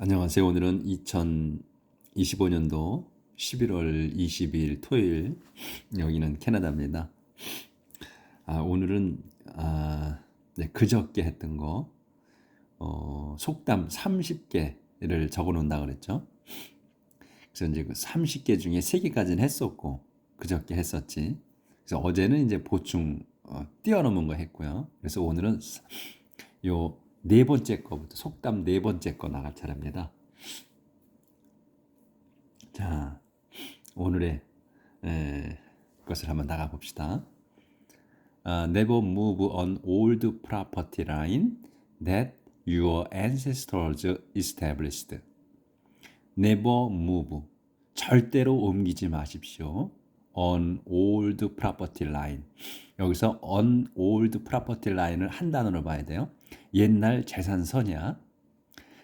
안녕하세요. 오늘은 2025년도 11월 22일 토요일 여기는 캐나다입니다. 아, 오늘은 아, 네, 그저께 했던 거 어, 속담 30개를 적어 놓는다 그랬죠. 그래서 이제 그 30개 중에 3개까지는 했었고 그저께 했었지. 그래서 어제는 이제 보충 어, 뛰어넘은 거 했고요. 그래서 오늘은 요 네 번째 거부터 속담 네 번째 거 나갈 차례입니다. 자, 오늘의 에, 것을 한번 나가 봅시다. Uh, never move on old property line that your ancestors established. Never move. 절대로 옮기지 마십시오. on old property line. 여기서 on old property line을 한 단어로 봐야 돼요. 옛날 재산선이야.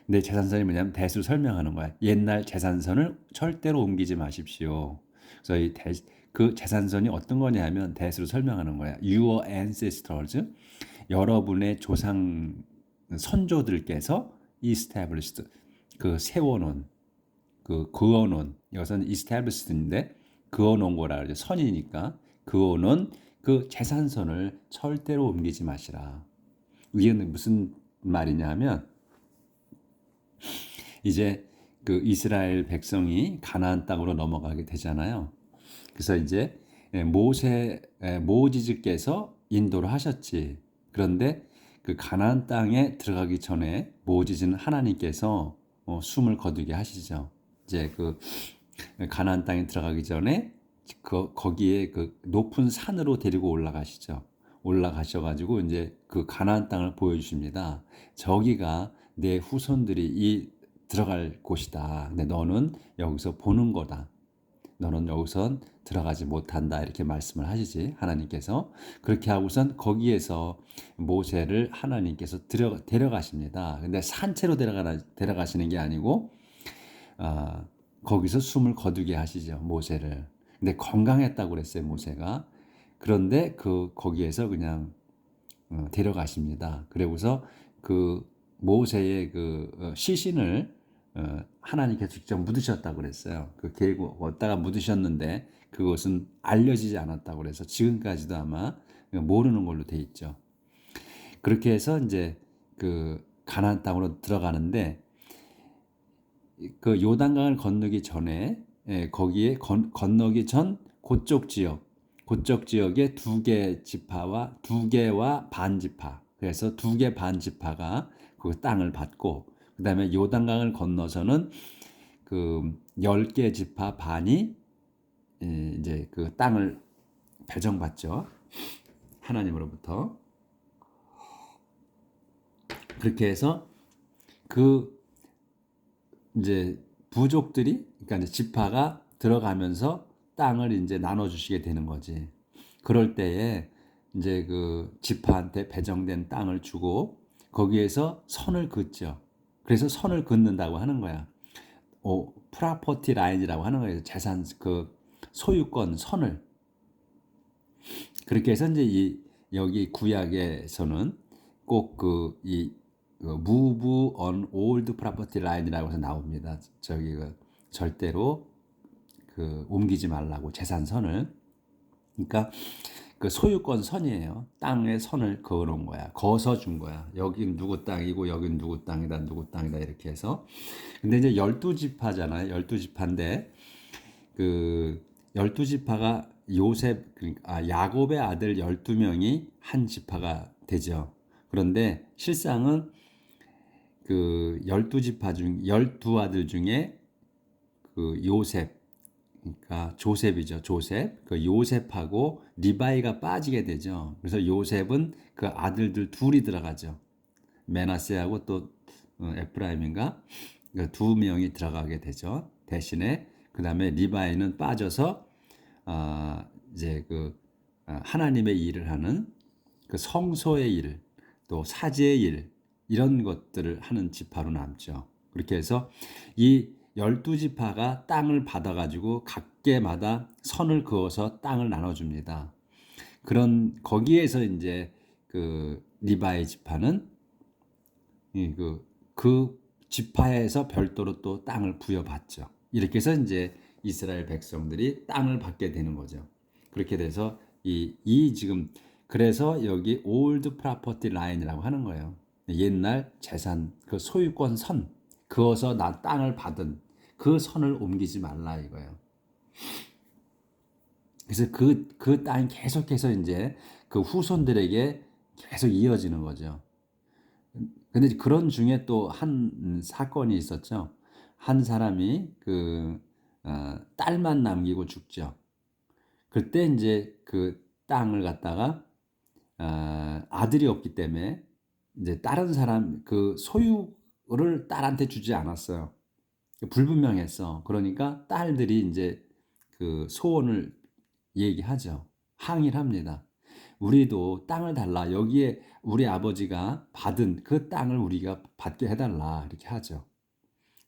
근데 재산선이 뭐냐면 대수로 설명하는 거야. 옛날 재산선을 절대로 옮기지 마십시오. 그래서 이 대, 그 재산선이 어떤 거냐면 대수로 설명하는 거야. Your ancestors, 여러분의 조상 선조들께서 established, 그 세워놓은, 그 그어놓은, 여기서는 established인데 그어놓은 거라 그러죠. 선이니까 그어놓은 그 재산선을 절대로 옮기지 마시라. 이게 무슨 말이냐 하면 이제 그 이스라엘 백성이 가나안 땅으로 넘어가게 되잖아요. 그래서 이제 모세 모지즈께서 인도를 하셨지. 그런데 그 가나안 땅에 들어가기 전에 모지즈는 하나님께서 어, 숨을 거두게 하시죠. 이제 그 가나안 땅에 들어가기 전에 그 거기에 그 높은 산으로 데리고 올라가시죠. 올라가셔가지고 이제 그 가나안 땅을 보여주십니다. 저기가 내 후손들이 이 들어갈 곳이다. 근데 너는 여기서 보는 거다. 너는 여기선 들어가지 못한다. 이렇게 말씀을 하시지. 하나님께서. 그렇게 하고선 거기에서 모세를 하나님께서 데려, 데려가십니다. 근데 산채로 데려가, 데려가시는 게 아니고, 아, 거기서 숨을 거두게 하시죠. 모세를. 근데 건강했다고 그랬어요. 모세가. 그런데 그 거기에서 그냥 어, 데려가십니다. 그리고서 그 모세의 그 어, 시신을 어, 하나님께서 직접 묻으셨다고 그랬어요. 그 계곡 어디다가 묻으셨는데 그것은 알려지지 않았다고 그래서 지금까지도 아마 모르는 걸로 돼 있죠. 그렇게 해서 이제 그 가나안 땅으로 들어가는데 그 요단강을 건너기 전에 예, 거기에 건, 건너기 전 그쪽 지역 그쪽 지역에 두 개 지파와 두 개와 반 지파. 그래서 두 개 반 지파가 그 땅을 받고 그다음에 요단강을 건너서는 그 열 개 지파 반이 이제 그 땅을 배정받죠. 하나님으로부터. 그렇게 해서 그 이제 부족들이 그러니까 이제 지파가 들어가면서 땅을 이제 나눠 주시게 되는 거지. 그럴 때에 이제 그 지파한테 배정된 땅을 주고 거기에서 선을 긋죠. 그래서 선을 긋는다고 하는 거야. 오, 프라퍼티 라인이라고 하는 거예요. 재산 그 소유권 선을 그렇게 해서 이제 이 여기 구약에서는 꼭 그이 그 move on old property line이라고 해서 나옵니다. 저기 그 절대로 그 옮기지 말라고 재산선을 그러니까 그 소유권 선이에요. 땅의 선을 그어놓은 거야. 거서 준 거야. 여긴 누구 땅이고 여긴 누구 땅이다 누구 땅이다 이렇게 해서 근데 이제 열두 지파잖아요. 열두 지파인데 그 열두 지파가 요셉 그러니까 아, 야곱의 아들 열두 명이 한 지파가 되죠. 그런데 실상은 그 열두 지파 중 열두 아들 중에 그 요셉 그러니까 조셉이죠. 조셉. 그 요셉하고 리바이가 빠지게 되죠. 그래서 요셉은 그 아들들 둘이 들어가죠. 메나세하고 또 어, 에프라임인가 그두 명이 들어가게 되죠. 대신에 그 다음에 리바이는 빠져서 아 이제 그 아, 하나님의 일을 하는 그 성소의 일, 또 사제의 일 이런 것들을 하는 지파로 남죠. 그렇게 해서 이 열두 지파가 땅을 받아가지고 각계마다 선을 그어서 땅을 나눠줍니다. 그런 거기에서 이제 그 리바의 지파는 그, 그 지파에서 별도로 또 땅을 부여받죠. 이렇게 해서 이제 이스라엘 백성들이 땅을 받게 되는 거죠. 그렇게 돼서 이, 이 지금 그래서 여기 올드 프라퍼티 라인이라고 하는 거예요. 옛날 재산 그 소유권 선 그어서 나 땅을 받은 그 선을 옮기지 말라 이거예요. 그래서 그, 그 땅이 계속해서 이제 그 후손들에게 계속 이어지는 거죠. 근데 그런 중에 또 한 사건이 있었죠. 한 사람이 그 어, 딸만 남기고 죽죠. 그때 이제 그 땅을 갖다가 어, 아들이 없기 때문에 이제 다른 사람 그 소유를 딸한테 주지 않았어요. 불분명했어. 그러니까 딸들이 이제 그 소원을 얘기하죠. 항의를 합니다. 우리도 땅을 달라. 여기에 우리 아버지가 받은 그 땅을 우리가 받게 해달라. 이렇게 하죠.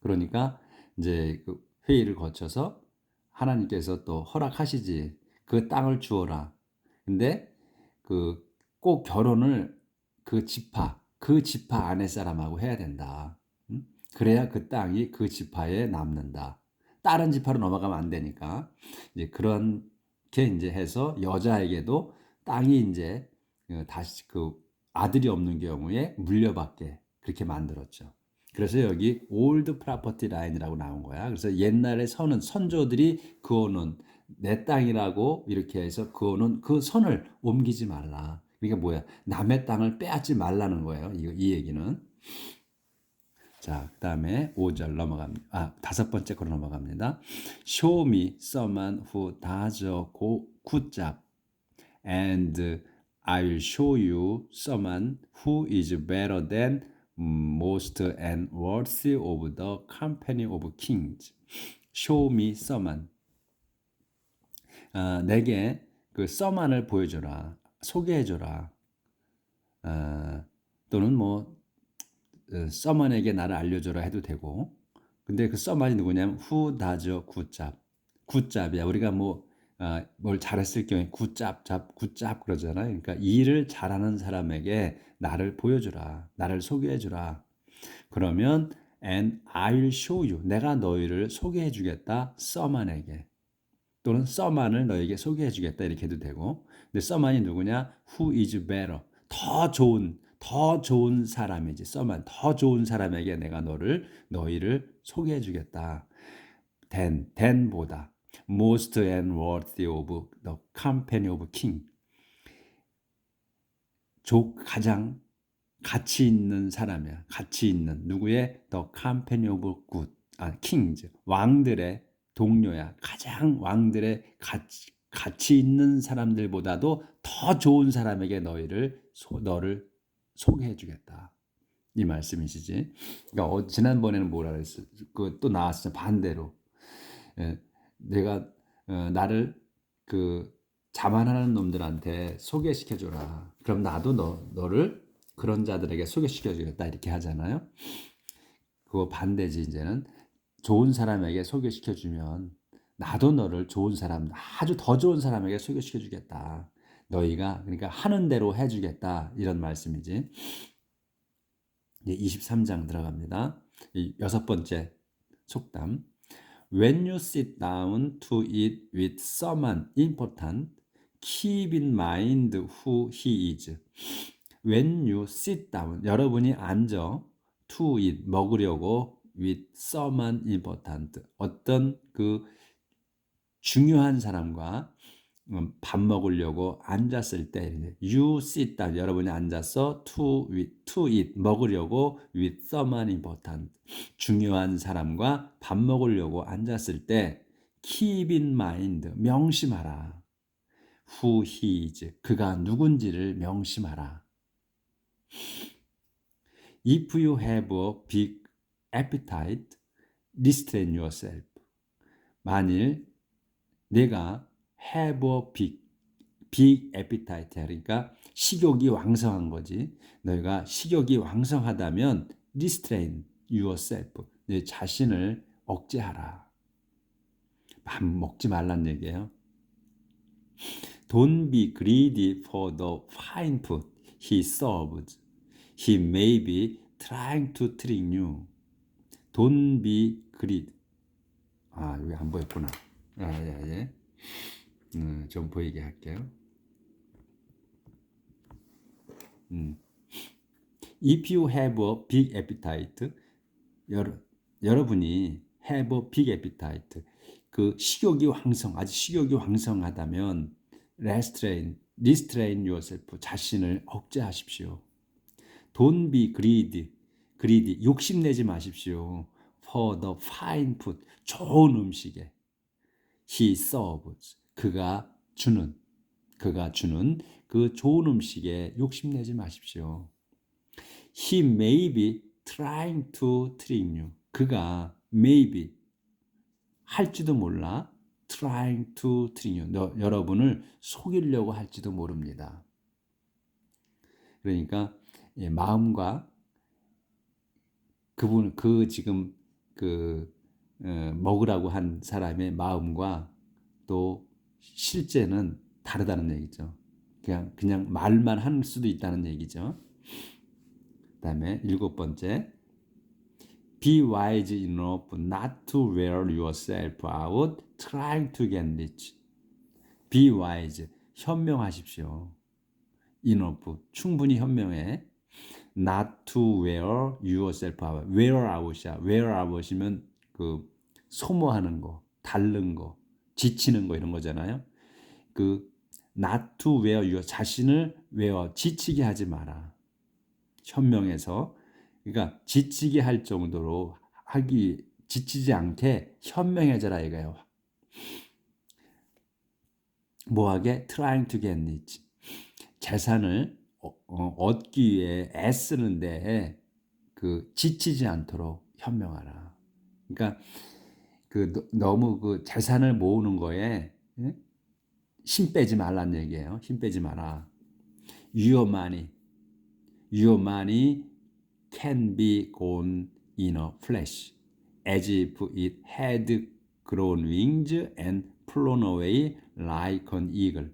그러니까 이제 그 회의를 거쳐서 하나님께서 또 허락하시지. 그 땅을 주어라. 근데 그 꼭 결혼을 그 지파, 그 지파 안에 사람하고 해야 된다. 그래야 그 땅이 그 지파에 남는다. 다른 지파로 넘어가면 안 되니까 이제 그렇게 이제 해서 여자에게도 땅이 이제 어, 다시 그 아들이 없는 경우에 물려받게 그렇게 만들었죠. 그래서 여기 올드 프라퍼티 라인이라고 나온 거야. 그래서 옛날에 선은 선조들이 그어놓은 내 땅이라고 이렇게 해서 그어놓은 그 선을 옮기지 말라. 그러니까 뭐야? 남의 땅을 빼앗지 말라는 거예요. 이, 이 얘기는. 자, 그 다음에 5절 넘어갑니다. 아, 다섯 번째 거로 넘어갑니다. Show me someone who does a good job and I will show you someone who is better than most and worthy of the company of kings. Show me someone. 어, 내게 그 someone을 보여줘라. 소개해줘라. 어, 또는 뭐 어, someone에게 나를 알려줘라 해도 되고. 근데 그 someone이 누구냐면 good job. 굿잡이야. 우리가 뭐 어, 뭘 잘했을 경우에 굿잡, 잡, 굿잡 그러잖아요. 그러니까 일을 잘하는 사람에게 나를 보여주라. 나를 소개해주라. 그러면 and I will show you. 내가 너희를 소개해주겠다. 써만에게. 또는 써만을 너에게 소개해주겠다. 이렇게 해도 되고. 근데 써만이 누구냐? Who is better. 더 좋은, 더 좋은 사람이지. 써만. 더 좋은 사람에게 내가 너를, 너희를 소개해 주겠다. than, than보다. most and worthy of the company of king. 족 가장 가치 있는 사람이야. 가치 있는 누구의 the company of good 아 kings 왕들의 동료야. 가장 왕들의 가치 가치 있는 사람들보다도 더 좋은 사람에게 너희를 소, 너를 소개해 주겠다. 이 말씀이시지. 그러니까 어, 지난번에는 뭐라 그랬어? 그또 나왔어 반대로. 예, 내가 어, 나를 그 자만하는 놈들한테 소개시켜 줘라. 그럼 나도 너 너를 그런 자들에게 소개시켜 주겠다 이렇게 하잖아요. 그거 반대지 이제는 좋은 사람에게 소개시켜 주면 나도 너를 좋은 사람 아주 더 좋은 사람에게 소개시켜 주겠다. 너희가 그러니까 하는 대로 해 주겠다 이런 말씀이지. 이제 23장 들어갑니다. 여섯 번째 속담. When you sit down to eat with someone important, keep in mind who he is. When you sit down, 여러분이 앉아 to eat 먹으려고 with someone important 어떤 그 중요한 사람과 밥 먹으려고 앉았을 때 you sit down 여러분이 앉아서 to with, to eat 먹으려고 with someone important 중요한 사람과 밥 먹으려고 앉았을 때 keep in mind 명심하라 who he is 그가 누군지를 명심하라 if you have a big appetite restrain yourself 만일 내가 have a big, big appetite. 그러니까 식욕이 왕성한 거지. 너희가 식욕이 왕성하다면 restrain yourself. 내 자신을 억제하라. 밥 먹지 말란 얘기예요. Don't be greedy for the fine food he serves. He may be trying to trick you. Don't be greedy. 아, 여기 안 보였구나. 아, 예, 예. 음, 좀 보이게 할게요. 음. If you have a big appetite, 여러, 여러분이 have a big appetite, 그 식욕이 황성, 아주 식욕이 황성하다면 restrain, restrain yourself, 자신을 억제하십시오. Don't be greedy, greedy, 욕심내지 마십시오. For the fine food, 좋은 음식에. He serves, 그가 주는, 그가 주는 그 좋은 음식에 욕심내지 마십시오. He may be trying to trick you. 그가 maybe 할지도 몰라 trying to trick you. 너, 여러분을 속이려고 할지도 모릅니다. 그러니까 예, 마음과 그분 그 지금 그 어, 먹으라고 한 사람의 마음과 또 실제는 다르다는 얘기죠. 그냥 그냥 말만 할 수도 있다는 얘기죠. 그다음에 일곱 번째 Be wise enough not to wear yourself out trying to get rich. Be wise 현명하십시오. enough 충분히 현명해. Not to wear yourself out. wear out이야. wear out이면 그 소모하는 거, 닳는 거, 지치는 거 이런 거잖아요. 그 not to wear your 자신을 wear 지치게 하지 마라. 현명해서 그러니까 지치게 할 정도로 하기 지치지 않게 현명해져라 이거예요. 뭐하게 trying to get rich 재산을 어, 어, 얻기 위해 애쓰는데 그 지치지 않도록 현명하라. 그러니까 그 너- 너무 그 재산을 모으는 거에 예? 힘 빼지 말란 얘기예요. 힘 빼지 마라. Your money, your money can be gone in a flash, as if it had grown wings and flown away like an eagle.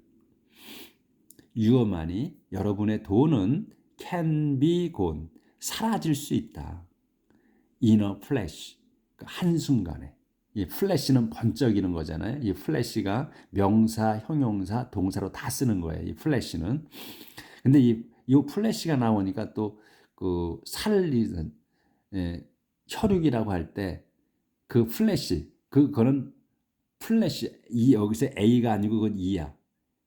Your money, 여러분의 돈은 can be gone, 사라질 수 있다. In a flash, 그 한순간에. 이 플래시는 번쩍이는 거잖아요. 이 플래시가 명사, 형용사, 동사로 다 쓰는 거예요. 이 플래시는. 근데 이, 이 플래시가 나오니까 또 그 살리는 예, 혈육이라고 할 때 그 플래시 그 그거는 플래시 이 여기서 A가 아니고 그건 E야.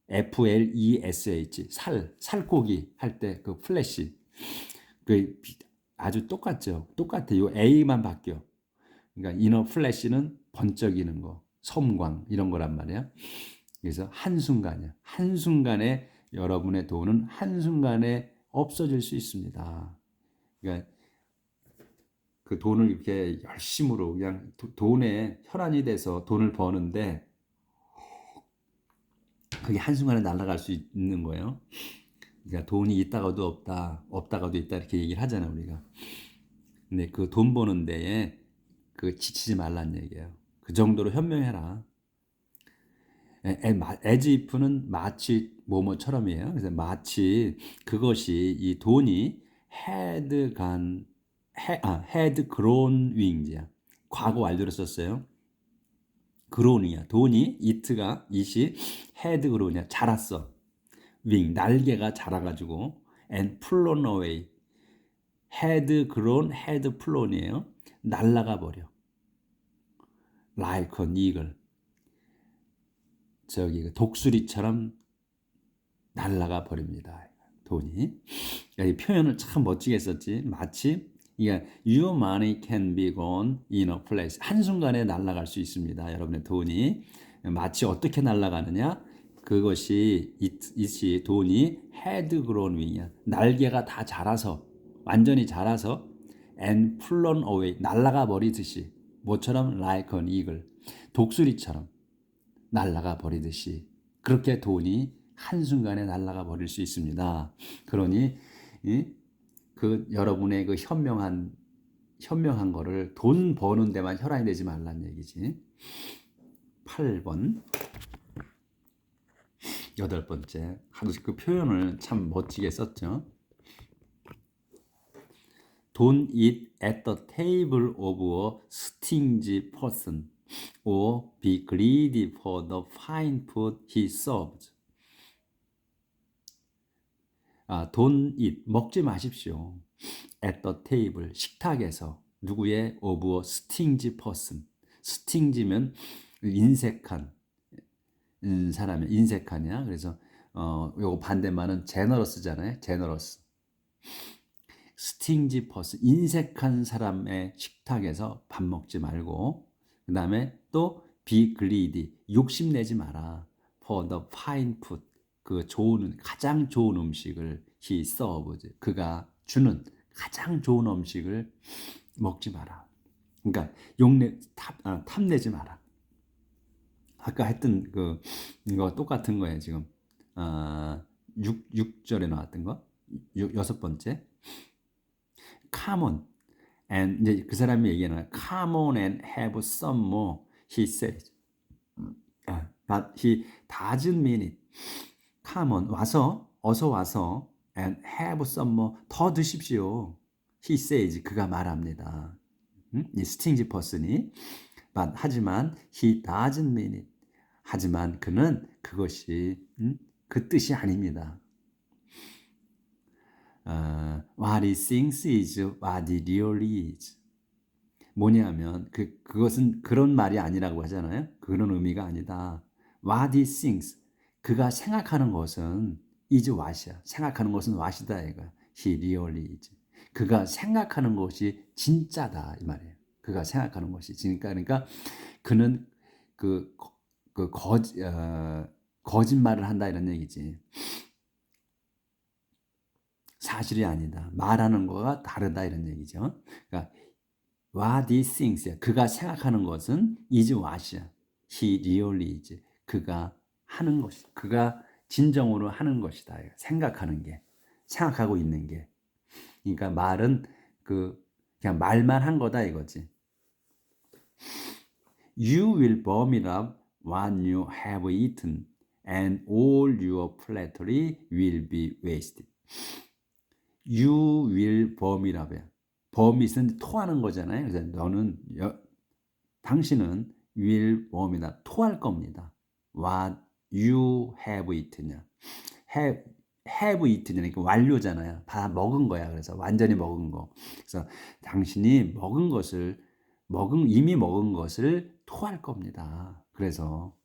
F L E S H 살 살코기 할 때 그 플래시 그 아주 똑같죠. 똑같아. 요 A만 바뀌어. 그러니까 이너 플래시는 번쩍이는 거, 섬광 이런 거란 말이야. 그래서 한순간이야. 한순간에 여러분의 돈은 한순간에 없어질 수 있습니다. 그러니까 그 돈을 이렇게 열심으로 그냥 도- 돈에 혈안이 돼서 돈을 버는데 그게 한순간에 날아갈 수 있는 거예요. 그러니까 돈이 있다가도 없다, 없다가도 있다 이렇게 얘기를 하잖아요, 우리가. 근데 그 돈 버는 데에 그 지치지 말란 얘기예요. 그 정도로 현명해라. 에- 에- 마- as if는 마치 뭐뭐처럼이에요. 그래서 마치 그것이 이 돈이 gone, he, 아, had grown wings야. 과거 완료로 썼어요. grown이야. 돈이 it가 it이 had grown이야. 자랐어. wing 날개가 자라가지고 and flown away had grown, had flown이에요. 날아가 버려. an eagle. 저기 그 독수리처럼 날아가 버립니다. 돈이. 야, 이 표현을 참 멋지게 썼지. 마치 이게 your money can be gone in a flash. 한순간에 날아갈 수 있습니다. 여러분의 돈이 마치 어떻게 날아가느냐? 그것이 it, it이 돈이 had grown wing이야. 날개가 다 자라서 완전히 자라서 and flown away 날아가 버리듯이 뭐처럼 like an eagle 독수리처럼 날아가 버리듯이 그렇게 돈이 한순간에 날아가 버릴 수 있습니다. 그러니 이, 그 여러분의 그 현명한 현명한 거를 돈 버는 데만 혈안이 되지 말란 얘기지. 8번 여덟 번째 하도 그 표현을 참 멋지게 썼죠. Don't eat at the table of a stingy person or be greedy for the fine food he serves. 아, don't eat 먹지 마십시오. at the table 식탁에서 누구의 of a stingy person. stingy면 인색한 음, 사람이 인색하냐. 그래서 어 요거 반대말은 generous잖아요. generous. 스팅지 퍼스 인색한 사람의 식탁에서 밥 먹지 말고 그 다음에 또 greedy 욕심내지 마라. For the fine food 그 좋은 가장 좋은 음식을 he serves 그가 주는 가장 좋은 음식을 먹지 마라. 그러니까 욕내 탑, 아, 탐내지 마라. 아까 했던 그 이거 똑같은 거예요 지금. 아, 6, 6절에 나왔던 거? 유, 여섯 번째 come on and 이제 그 사람이 얘기하는 거야. come on and have some more he says 아, but he doesn't mean it come on 와서 어서 와서 and have some more 더 드십시오 he says 그가 말합니다 음? 이 스팅지 퍼슨이 but 하지만 he doesn't mean it 하지만 그는 그것이 음? 그 뜻이 아닙니다 어, what he thinks is what he really is. 뭐냐면 그 그것은 그런 말이 아니라고 하잖아요. 그런 의미가 아니다. What he thinks 그가 생각하는 것은 is what이야. 생각하는 것은 what이다 이거. He really is. 그가 생각하는 것이 진짜다 이 말이에요. 그가 생각하는 것이 그러니까 그러니까 그는 그, 그 거짓 어, 거짓말을 한다 이런 얘기지. 사실이 아니다. 말하는 거가 다르다 이런 얘기죠. 그러니까 what he thinks 그가 생각하는 것은 is what이야. he really is 그가 하는 것이 그가 진정으로 하는 것이다. 생각하는 게 생각하고 있는 게 그러니까 말은 그 그냥 말만 한 거다 이거지. You will vomit up what you have eaten, and all your flattery will be wasted. You will vomit이라고요. vomit은 토하는 거잖아요. 그래서 너는 여, 당신은 will vomit 토할 겁니다. What you have eaten냐. have have eaten이니까 완료잖아요. 다 먹은 거야. 그래서 완전히 먹은 거. 그래서 당신이 먹은 것을 먹은 이미 먹은 것을 토할 겁니다. 그래서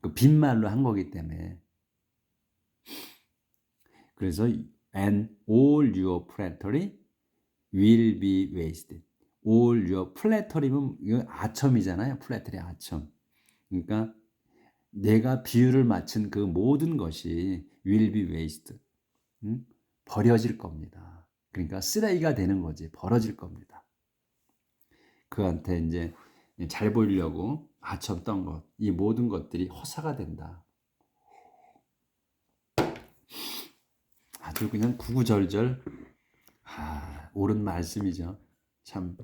그 빈말로 한 거기 때문에 그래서 and all your flattery will be wasted. all your flattery면 이거 아첨이잖아요. flattery 아첨. 그러니까 내가 비유를 맞춘 그 모든 것이 will be wasted. 응? 버려질 겁니다. 그러니까 쓰레기가 되는 거지. 벌어질 겁니다. 그한테 이제 잘 보이려고 아첨던 것, 이 모든 것들이 허사가 된다. 아주 그냥 구구절절 아, 옳은 말씀이죠. 참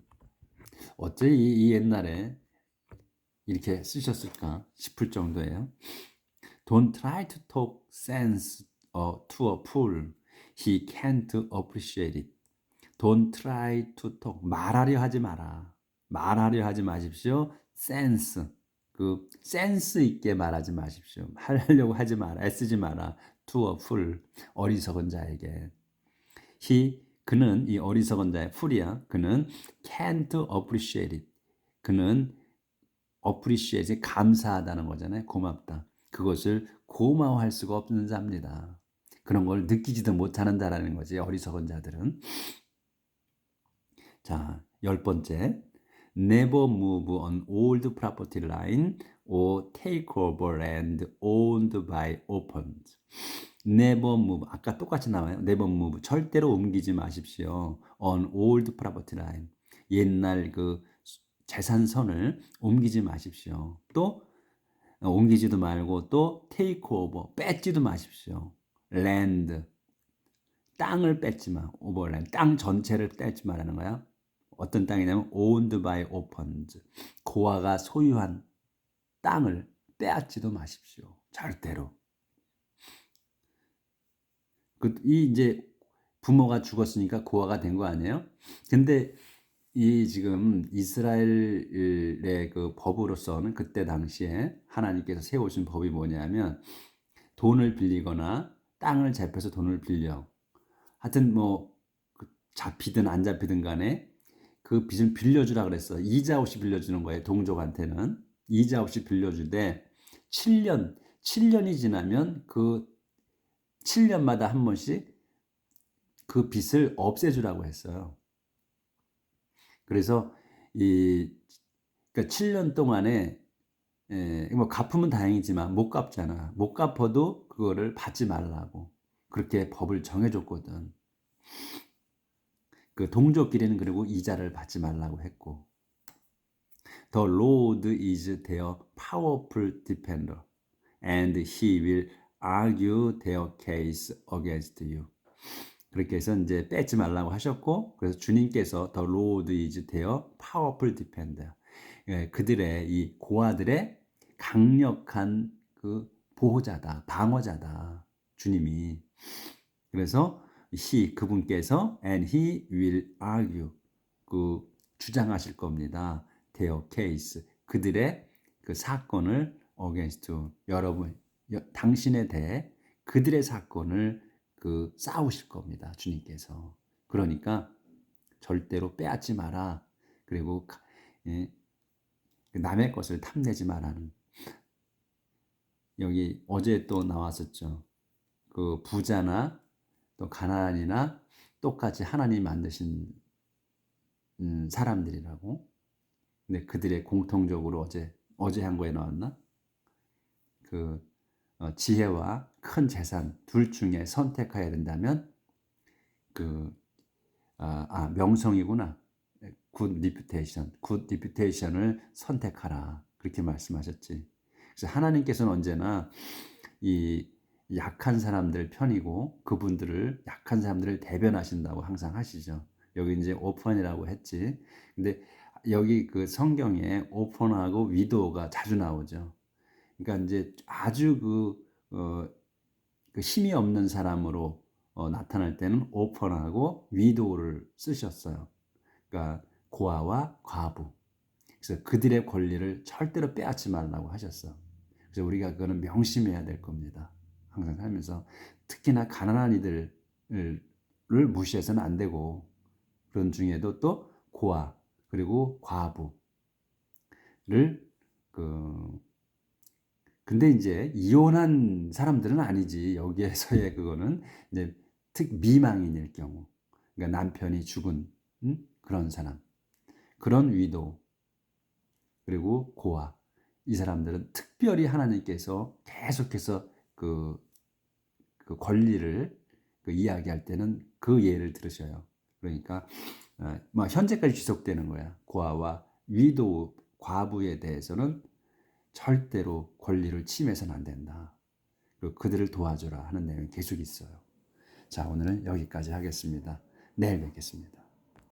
어째 이, 이 옛날에 이렇게 쓰셨을까 싶을 정도예요. Don't try to talk sense to a fool. He can't appreciate it. Don't try to talk. 말하려 하지 마라. 말하려 하지 마십시오. sense. 그 센스 있게 말하지 마십시오. 하려고 하지 마라. 애쓰지 마라. To a fool. 어리석은 자에게. he 그는 이 어리석은 자의 풀이야. 그는 can't appreciate it. 그는 appreciate 감사하다는 거잖아요. 고맙다. 그것을 고마워할 수가 없는 자입니다. 그런 걸 느끼지도 못하는 자라는 거지. 어리석은 자들은. 자, 열 번째. Never move on old property line or take over land owned by opponents. never move. 아까 똑같이 나와요. never move. 절대로 옮기지 마십시오. on old property line. 옛날 그 재산선을 옮기지 마십시오. 또 옮기지도 말고 또 take over. 뺏지도 마십시오. land. 땅을 뺏지 마. overland. 땅 전체를 뺏지 말라는 거야. 어떤 땅이냐면 owned by opponents. 고아가 소유한 땅을 빼앗지도 마십시오. 절대로. 그, 이 이제 부모가 죽었으니까 고아가 된 거 아니에요? 근데 이 지금 이스라엘의 그 법으로서는 그때 당시에 하나님께서 세우신 법이 뭐냐면 돈을 빌리거나 땅을 잡혀서 돈을 빌려 하여튼 뭐그 잡히든 안 잡히든 간에 그 빚을 빌려주라 그랬어. 이자 없이 빌려주는 거예요. 동족한테는 이자 없이 빌려주되 7년 7년이 지나면 그 7년마다 한 번씩 그 빚을 없애주라고 했어요. 그래서 이 그러니까 7년 동안에 예, 뭐 갚으면 다행이지만 못 갚잖아. 못 갚아도 그거를 받지 말라고 그렇게 법을 정해줬거든. 그 동족끼리는 그리고 이자를 받지 말라고 했고 The Lord is their powerful defender and he will argue their case against you. 그렇게 해서 이제 뺏지 말라고 하셨고 그래서 주님께서 The Lord is their powerful defender. 예, 그들의 이 고아들의 강력한 그 보호자다, 방어자다. 주님이. 그래서 he 그분께서 and he will argue 그 주장하실 겁니다. their case 그들의 그 사건을 against 여러분 여, 당신에 대해 그들의 사건을 그 싸우실 겁니다. 주님께서. 그러니까 절대로 빼앗지 마라. 그리고 예, 남의 것을 탐내지 마라는 여기 어제 또 나왔었죠. 그 부자나 또 가난이나 똑같이 하나님 만드신 음, 사람들이라고. 근데 그들의 공통적으로 어제 어제 한 거에 나왔나? 그 어, 지혜와 큰 재산 둘 중에 선택해야 된다면 그 아, 아 명성이구나. 굿 리퓨테이션, 굿 리퓨테이션을 선택하라. 그렇게 말씀하셨지. 그래서 하나님께서는 언제나 이 약한 사람들 편이고 그분들을 약한 사람들을 대변하신다고 항상 하시죠. 여기 이제 오픈이라고 했지. 근데 여기 그 성경에 오픈하고 위도가 자주 나오죠. 그러니까 이제 아주 그, 어, 그 힘이 없는 사람으로 어, 나타날 때는 오픈하고 위도를 쓰셨어요. 그러니까 고아와 과부. 그래서 그들의 권리를 절대로 빼앗지 말라고 하셨어. 그래서 우리가 그거는 명심해야 될 겁니다. 항상 살면서 특히나 가난한 이들을 무시해서는 안 되고 그런 중에도 또 고아 그리고 과부를 그 근데 이제 이혼한 사람들은 아니지 여기에서의 그거는 이제 특 미망인일 경우. 그러니까 남편이 죽은 음? 그런 사람. 그런 위도 그리고 고아. 이 사람들은 특별히 하나님께서 계속해서 그, 그 권리를 그 이야기할 때는 그 예를 들으셔요. 그러니까 어, 뭐 현재까지 지속되는 거야. 고아와 위도 과부에 대해서는 절대로 권리를 침해서는 안 된다. 그리고 그들을 도와줘라 하는 내용이 계속 있어요. 자, 오늘은 여기까지 하겠습니다. 내일 뵙겠습니다.